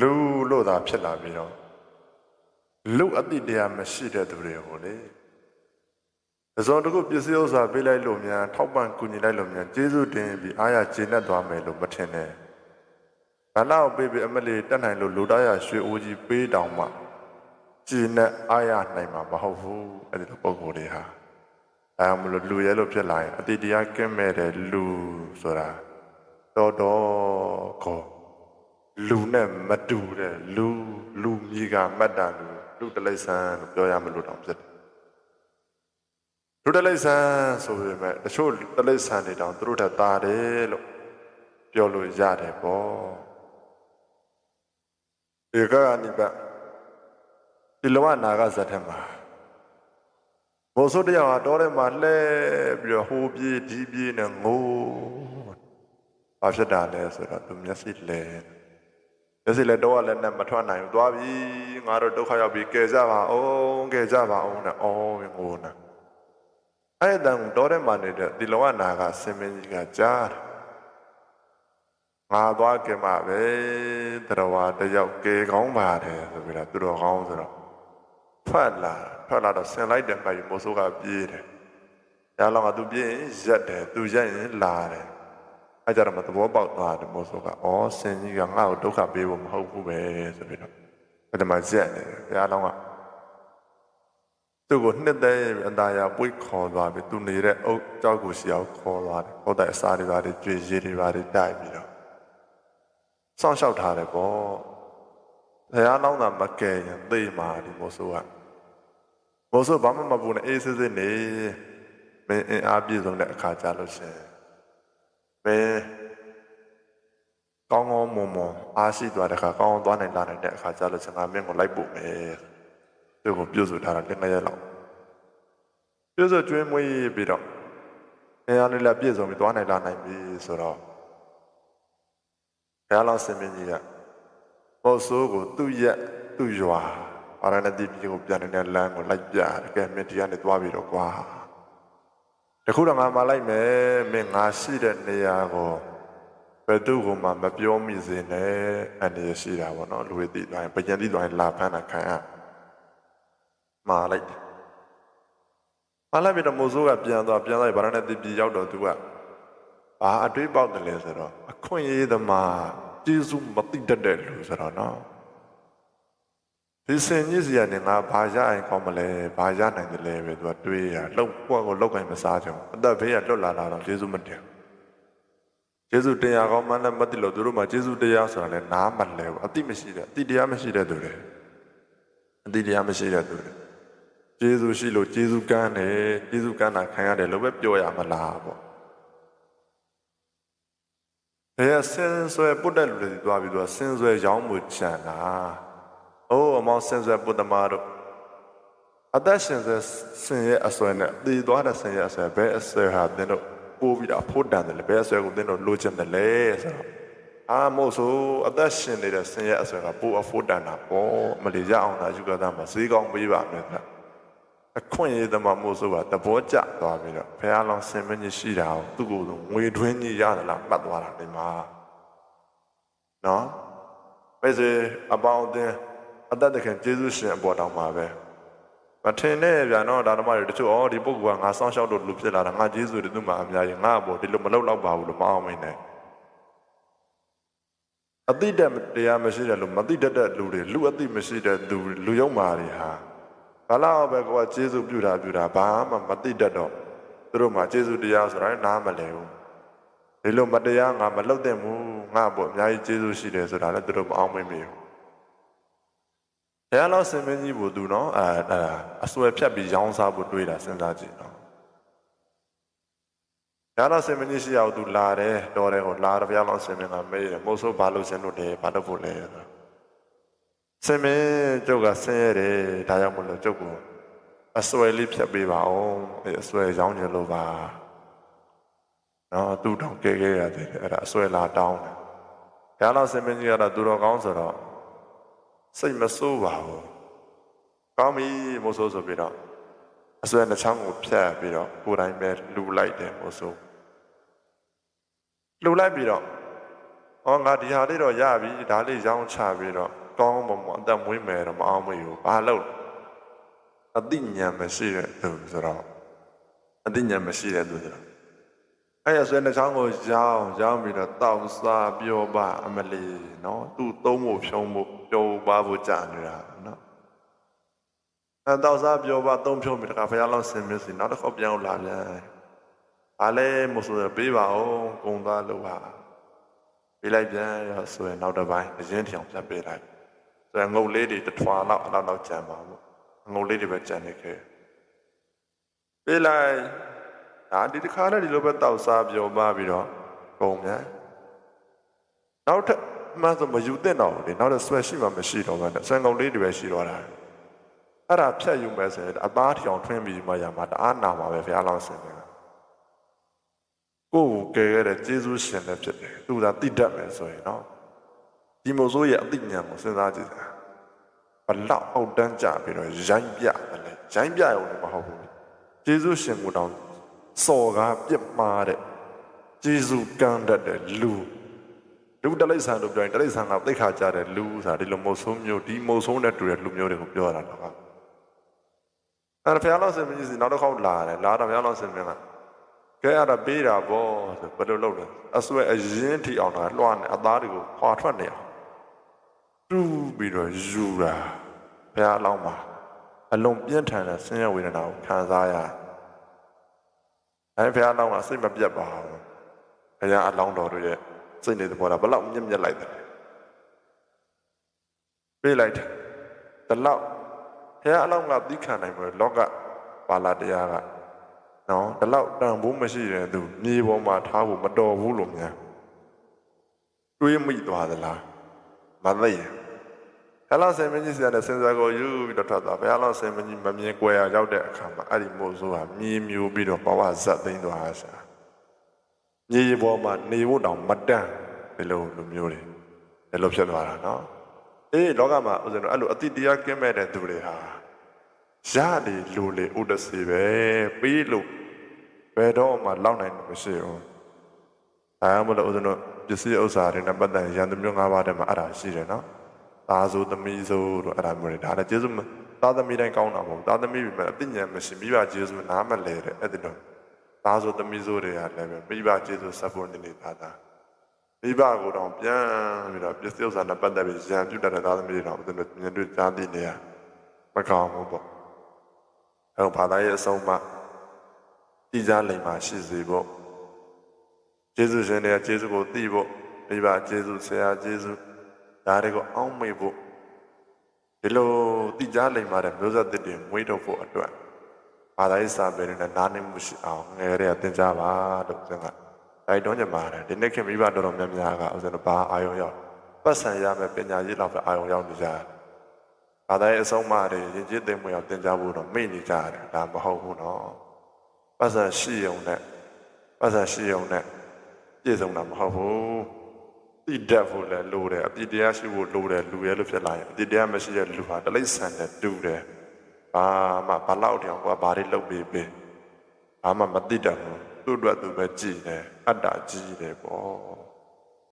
လူလို့သာဖြစ်လာပြီးတော့လူအတိတရားမရှိတဲ့သူတွေကိုလေအစုံတစ်ခုပစ္စည်းဥစ္စာပေးလိုက်လို့များထောက်ပံ့ကူညီလိုက်လို့များကျေးဇူးတင်ပြီးအားရကျေနပ်သွားမယ်လို့မထင်နဲ့ဘာလို့ပေးပြီးအမလီတက်နိုင်လို့လူသားရရွှေအိုးကြီးပေးတောင်မှကျေနပ်အားရနိုင်မှာမဟုတ်ဘူးအဲ့ဒီလိုပုံကိုယ်တွေဟာအဲမလို့လူရဲလို့ဖြစ်လာရင်အတိတရားကင်းမဲ့တဲ့လူဆိုတာတော်တော်ကော လူနဲ့မတူတဲ့လူလူမြေကမတ်တာလူလူတလိဆန်လို့ပြောရမလို့တောင်ဖြစ်တယ်လူတလိဆန်ဆိုပေမဲ့တချို့တလိဆန်တွေတောင်သူတို့ထက်သားတယ်လို့ပြောလို့ရတယ်ပေါ့ဧကနိပတိလဝနာကဇတ်ထမှာဘောဆုတယောက်ဟာတောထဲမှာလှဲပြီးတော့ဟိုပြေးဒီပြေးနဲ့ငိုးဘာဖြစ်တာလဲဆိုတော့သူမျက်စိလဲ မျက်စိလည်းတော့လည်းနဲ့မထွက်နိုင်ဘူးသွားပြီငါတို့ဒုက္ခရောက်ပြီကယ်ကြပါအောင်ကယ်ကြပါအောင်နဲ့အော်ငိုနေအဲ့တန်တော့တဲ့မှာနေတဲ့ဒီလောကနာကဆင်မင်းကြီးကကြားတယ်ငါသွားကြမှာပဲတရဝါတယောက်ကယ်ကောင်းပါတယ်ဆိုပြီးတော့သူတော်ကောင်းဆိုတော့ထွက်လာထွက်လာတော့ဆင်လိုက်တယ်ပိုင်မိုးဆိုးကပြေးတယ်ရလောကသူပြေးရင်ရက်တယ်သူရက်ရင်လာတယ် အဲ့ကြတော့မသဘောပေါက်သွားတယ်မို့ဆိုကဩဆင်ကြီးကငါ့ကိုဒုက္ခပေးဖို့မဟုတ်ဘူးပဲဆိုပြီးတော့အဲ့ဒီမှာကြက်နေတယ်ဘုရားလောင်းကသူ့ကိုနှစ်သက်အตาရပွေးခေါ်သွားပြီသူနေတဲ့အုတ်ကြောက်ကိုရှီအောင်ခေါ်သွားတယ်ဟောတဲ့အစာတွေပါတွေကြွေရည်တွေပါတွေတိုက်ပြီးတော့စောင့်ရှောက်ထားတယ်ပေါ့ဘုရားလောင်းကမကယ်ရင်သိမှာဒီမို့ဆိုကမို့ဆိုဘာမှမပူနဲ့အေးစစ်စစ်နေမင်းအင်အားပြည့်စုံတဲ့အခါကြလို့ရှရင် ပဲကောင်းကောင်းမွန်မွန်အားရှိသွားတဲ့ခါကောင်းကောင်းသွားနိုင်လာနိုင်တဲ့အခါကျလို့ကျွန်တော်မင်းကိုလိုက်ပို့မယ်သူ့ကိုပြုစုထားတာလက်ငယ်ရက်လောက်ပြုစုကျွေးမွေးပြီးတော့အဲအားလေးလည်းပြည့်စုံပြီးသွားနိုင်လာနိုင်ပြီဆိုတော့ဘုရားလောင်းစင်မင်းကြီးကဘောဆိုးကိုသူ့ရက်သူ့ရွာအာရဏတိပြည်ကိုပြန်နေတဲ့လမ်းကိုလိုက်ပြတယ်ကဲမင်းဒီကနေသွားပြီးတော့ကွာ တခုတော့ငါမလိုက်မယ်မင်းငါရှိတဲ့နေရာကိုဘယ်သူ့ကိုမှမပြောမိစေနဲ့အနေရှိတာပေါ့နော်လူတွေသိသွားရင်ပညာသိသွားရင်လာဖမ်းတာခံရမာလိုက်တယ်မာလိုက်ပြီးတော့မိုးစိုးကပြန်သွားပြန်သွားဗရဏတိပြည်ရောက်တော့သူကဘာအတွေးပေါက်တယ်လဲဆိုတော့အခွင့်အရေးသမားကျေးဇူးမသိတတ်တဲ့လူဆိုတော့နော် ဒီစင်ကြီးစီကနေငါဘာရရင်ကောင်းမလဲဘာရနိုင်တယ်လဲပဲသူကတွေးရလောက်ပွက်ကိုလောက်ကင်မစားကြဘူးအသက်ဘေးကလွတ်လာတာတော့ကျေးဇူးမတင်ကျေးဇူးတရားကောင်းမှလည်းမသိလို့သူတို့မှကျေးဇူးတရားဆိုတာလည်းနားမလဲဘူးအတိမရှိတဲ့အတိတရားမရှိတဲ့သူတွေအတိတရားမရှိတဲ့သူတွေကျေးဇူးရှိလို့ကျေးဇူးကမ်းတယ်ကျေးဇူးကမ်းတာခံရတယ်လို့ပဲပြောရမလားပေါ့ဘယ်ဆင်းဆွဲပုတ်တဲ့လူတွေစီသွားပြီးတော့ဆင်းဆွဲရောင်းမှုချန်တာ အိုးအမောင်စင်ဆွဲပုတ္တမတို့အသက်ရှင်ဆွဲဆင်ရဲ့အဆွဲနဲ့တည်သွားတဲ့ဆင်ရဲ့အဆွဲဘယ်အဆွဲဟာသင်တို့ပိုးပြီးတော့ဖို့တန်တယ်လေဘယ်အဆွဲကိုသင်တို့လိုချင်တယ်လဲဆိုတော့အာမို့ဆိုအသက်ရှင်နေတဲ့ဆင်ရဲ့အဆွဲကပိုးအဖို့တန်တာပေါ့မလီရအောင်သာယူကြတာမှာဈေးကောင်းပေးပါမယ်ကအခွင့်အရေးသမားမို့ဆိုကသဘောကျသွားပြီးတော့ဘုရားလောင်းဆင်မင်းကြီးရှိတာကိုသူ့ကိုယ်ငွေတွင်းကြီးရတယ်လားမှတ်သွားတာဒီမှာနော်ပဲစေအပေါင်းအသင်း အသက်တခင်ကျေးဇူးရှင်အပေါ်တောင်မှာပဲမထင်နဲ့ဗျာနော်ဒါဓမ္မတွေတချို့ဩဒီပုဂ္ဂိုလ်ကငါစောင့်ရှောက်လို့လူဖြစ်လာတာငါကျေးဇူးတွေသူ့မှာအများကြီးငါအပေါ်ဒီလိုမလုပ်တော့ပါဘူးလို့မအောင်မင်းနဲ့အတိတ်တရားမရှိတဲ့လူမတိတတ်တဲ့လူတွေလူအတိမရှိတဲ့လူလူယုံမာတွေဟာဘာလို့ပဲကိုကကျေးဇူးပြုတာပြုတာဘာမှမတိတတ်တော့သူတို့မှာကျေးဇူးတရားဆိုတာနားမလဲဘူးဒီလိုမတရားငါမလုပ်တဲ့ဘူးငါအပေါ်အများကြီးကျေးဇူးရှိတယ်ဆိုတာလည်းသူတို့မအောင်မင်းဘူး ဘုရားလောင်းစင်မင်းကြီးဘုသူနော်အဲအဲအစွဲဖြတ်ပြီးရောင်းစားဖို့တွေးတာစဉ်းစားကြည့်နော်ဘုရားလောင်းစင်မင်းကြီးရှိအောင်သူလာတယ်တော်တယ်ဟိုလာတော့ဘုရားလောင်းစင်မင်းကမေးတယ်မို့ဆိုဘာလို့စင်လို့တယ်ဘာလို့ဖို့လဲစင်မင်းကျုပ်ကဆင်းရဲတယ်ဒါကြောင့်မလို့ကျုပ်ကအစွဲလေးဖြတ်ပေးပါအောင်အဲအစွဲရောင်းကြလို့ပါနော်သူ့တောင်ကဲကဲရတယ်အဲ့ဒါအစွဲလာတောင်းတယ်ဘုရားလောင်းစင်မင်းကြီးကတော့သူတော်ကောင်းဆိုတော့ စိတ်မဆိုးပါဘူးကောင်းပြီမို့ဆိုဆိုပြီးတော့အစွဲနှချောင်းကိုဖြတ်ပြီးတော့ကိုယ်တိုင်ပဲလူလိုက်တယ်မို့ဆိုလူလိုက်ပြီးတော့ဟောငါဒီဟာလေးတော့ရပြီဒါလေးရောင်းချပြီးတော့ကောင်းမွန်မွန်အသက်မွေးမယ်တော့မအောင်မယူဘာလို့အသိဉာဏ်မရှိတဲ့သူဆိုတော့အသိဉာဏ်မရှိတဲ့သူဆိုတော့ အဲ့ရဆွေးနှချောင်းကိုရောင်းရောင်းပြီးတော့တောက်စားပြောပါအမလီနော်သူ့သုံးဖို့ဖြုံးဖို့ပြောပါဖို့ကြာနေတာနော်အဲတောက်စားပြောပါသုံးဖြုံးပြီးတခါဖယားလောက်ဆင်မြစီနောက်တစ်ခေါက်ပြန်လာပြန်အားလဲမဆိုရပေးပါအောင်ကုံသားလို့ပါပေးလိုက်ပြန်ရဆိုရင်နောက်တစ်ပိုင်းအရင်ထအောင်ပြန်ပေးလိုက်ဆိုရင်ငုတ်လေးတွေတစ်ထွာလောက်အလောက်လောက်ကြံပါဘူးငုတ်လေးတွေပဲကြံနေခဲ့ပေးလိုက် ဒါဒီတစ်ခါနဲ့ဒီလိုပဲတောက်စားပြောပါပြီးတော့ကုံပြန်နောက်ထပ်မှဆိုမယူတဲ့တော့ဘူးလေနောက်တော့ဆွဲရှိမှမရှိတော့ဘူးဆွဲငုတ်လေးတွေပဲရှိတော့တာအဲ့ဒါဖြတ်ယူမယ်ဆိုရင်အသားထီအောင်ထွင်းပြီးမှရမှာတအားနာမှာပဲဖះလောင်းစင်တယ်ကိုယ်ကိုကယ်ခဲ့တဲ့ကျေးဇူးရှင်လည်းဖြစ်တယ်သူသာတိတတ်မယ်ဆိုရင်နော်ဒီမို့ဆိုရဲ့အသိဉာဏ်ကိုစဉ်းစားကြည့်စမ်းဘလောက်အောက်တန်းကြပြီးတော့ရိုင်းပြတယ်လေရိုင်းပြရုံနဲ့မဟုတ်ဘူးကျေးဇူးရှင်ကိုတောင် စော်ကားပြစ်မှားတဲ့ကျေးဇူးကမ်းတတ်တဲ့လူလူတလိษံတို့ပြောရင်တလိษံကသိခါကြတဲ့လူဆိုတာဒီလိုမုတ်ဆိုးမျိုးဒီမုတ်ဆိုးနဲ့တူတဲ့လူမျိုးတွေကိုပြောတာတော့ကအဲ့ဒါဖះလောက်စင်မင်းစီနောက်တစ်ခေါက်လာတယ်လာတော့ဖះလောက်စင်မင်းကကဲအဲ့ဒါပေးတာဗောဆိုဘယ်လိုလုပ်လဲအဆွဲအရင်ထီအောင်တာလွှမ်းနေအသားတွေကိုခွာထွက်နေအောင်တူးပြီးတော့ယူတာဘုရားအလောင်းမှာအလုံးပြင်းထန်တဲ့ဆင်းရဲဝေဒနာကိုခံစားရ အဲဘုရားအလောင်းကစိတ်မပြတ်ပါဘူးဘုရားအလောင်းတော်တို့ရဲ့စိတ်နေတဲ့ဘောတာဘလောက်မြင့်မြတ်လိုက်တယ်ပေးလိုက်တယ်ဒီလောက်ဘုရားအလောင်းကသိခံနိုင်မယ်လောကပါလာတရားကနော်ဒီလောက်တန်ဖိုးမရှိတဲ့သူမြေပေါ်မှာထားဖို့မတော်ဘူးလို့များတွေးမိသွားသလားမသိရင် ဘယ်လောက်ဆင်မကြီးစရာနဲ့စဉ်းစားကိုယူပြီးတော့ထွက်သွားဘယ်လောက်ဆင်မကြီးမမြင်ကွယ်ရရောက်တဲ့အခါမှာအဲ့ဒီမို့ဆိုဟာမြေမြူပြီးတော့ဘဝဇက်သိမ်းသွားတာရှာမြေပေါ်မှာနေဖို့တောင်မတန်ဘယ်လိုလူမျိုးတွေဘယ်လိုဖြစ်သွားတာနော်အေးလောကမှာဦးဇင်းတို့အဲ့လိုအတိတရားကင်းမဲ့တဲ့သူတွေဟာရတယ်လူလေဥဒစီပဲပြီးလို့ဘယ်တော့မှလောက်နိုင်လို့မရှိဘူးအဲမလို့ဦးဇင်းတို့ပစ္စည်းဥစ္စာတွေနဲ့ပတ်သက်ရန်သူမျိုး၅ပါးတည်းမှာအဲ့ဒါရှိတယ်နော် သားဆိုသမီးဆိုတို့အဲ့ဒါမျိုးတွေဒါလည်းကျေးဇူးသားသမီးတိုင်းကောင်းတာမဟုတ်သားသမီးပြီမဲ့အသိဉာဏ်မရှိမိဘကျေးဇူးနားမလဲတဲ့အဲ့ဒီတော့သားဆိုသမီးဆိုတွေကလည်းပဲမိဘကျေးဇူးဆက်ဖို့နေနေတာသာမိဘကိုတော့ပြန်ပြီးတော့ပစ္စည်းဥစ္စာနဲ့ပတ်သက်ပြီးရန်ပြုတတ်တဲ့သားသမီးတွေတော့ဦးဇင်းတို့မြင်တွေ့ကြားသိနေရမကောင်းဘူးပေါ့အဲ့ဘာသာရေးအဆုံးမှတည်ကြလိမ့်မှာရှိစေဖို့ကျေးဇူးရှင်တွေကကျေးဇူးကိုသိဖို့မိဘကျေးဇူးဆရာကျေးဇူး ဒါတွေကိုအောင်းမေဖို့ဒီလိုတည်ကြလိမ့်မှာတဲ့မျိုးဆက်သစ်တွေမွေးထုတ်ဖို့အတွက်ဘာသာရေးစာပေတွေနဲ့နားနေမှုရှိအောင်ငယ်ရတဲ့သင်ကြားပါလို့ကျွန်ကတိုက်တွန်းကြပါတယ်ဒီနေ့ခင်မိဘတော်တော်များများကဥစဉ်ဘာအာယုံရောက်ပတ်စံရမယ်ပညာရေးလောက်ပဲအာယုံရောက်နေကြတယ်ဘာသာရေးအဆုံးအမတွေရင်ကျေးသိမ်မွေအောင်သင်ကြားဖို့တော့မိတ်နေကြတယ်ဒါမဟုတ်ဘူးနော်ပတ်စံရှိုံနဲ့ပတ်စံရှိုံနဲ့ပြည့်စုံတာမဟုတ်ဘူး တိတတ်ဖို့လည်းလိုတယ်အပြစ်တရားရှိဖို့လိုတယ်လူရဲလို့ဖြစ်လာရင်အပြစ်တရားမရှိတဲ့လူဟာတလိษံနဲ့တူတယ်ဘာမှဘာလောက်တောင်ကဘာတွေလုပ်ပေးပေးဘာမှမသိတတ်ဘူးသူ့အတွက်သူပဲကြည်တယ်အတ္တကြီးတယ်ပေါ့